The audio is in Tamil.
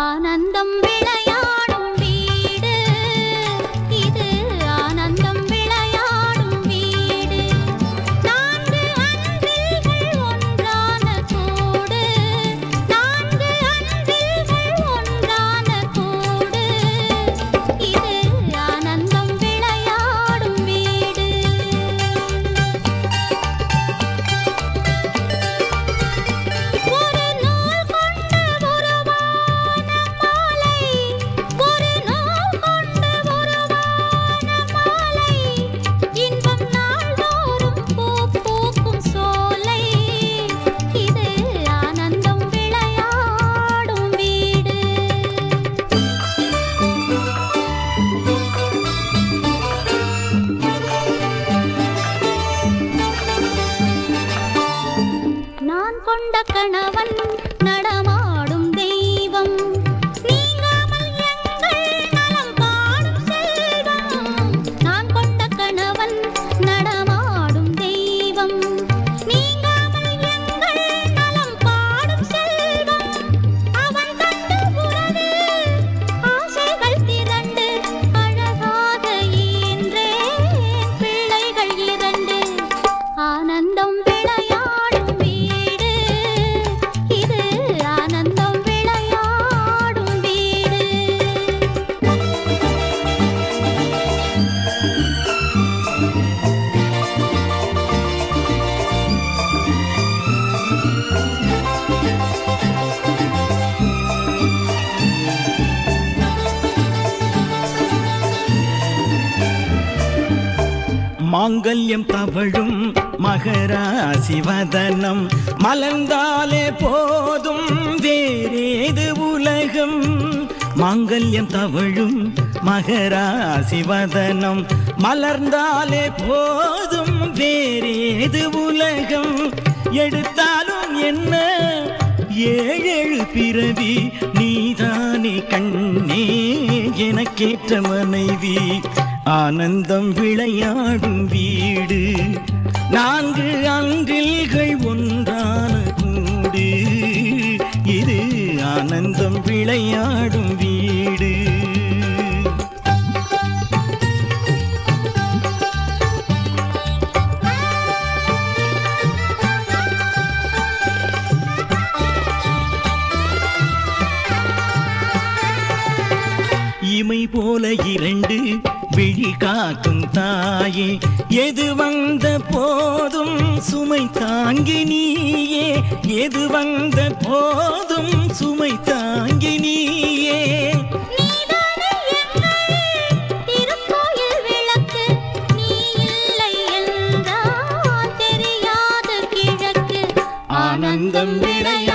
ஆனந்தம் வே கொண்ட கணவன் நடமா மாங்கல்யம் தவழும் மகராசிவதனம் மலர்ந்தாலே போதும் வேறேது உலகம். மாங்கல்யம் தவழும் மகராசிவதனம் மலர்ந்தாலே போதும் வேறேது உலகம். எடுத்தாலும் என்ன? ஏழேழு பிறவி நீதானே கண்ணே. எனக்கேற்ற மனைவி ஆனந்தம் விளையாடும் வீடு. நான்கு அன்றில்கள் ஒன்றான கூடு. இது ஆனந்தம் விளையாடும் வீடு. இமை போல இரண்டு விழி காக்கும் தாயே எது வந்த போதும் சுமை தாங்கி நீயே. எது வந்த போதும் சுமை தாங்கி நீயே. ஆனந்தம் எங்கள்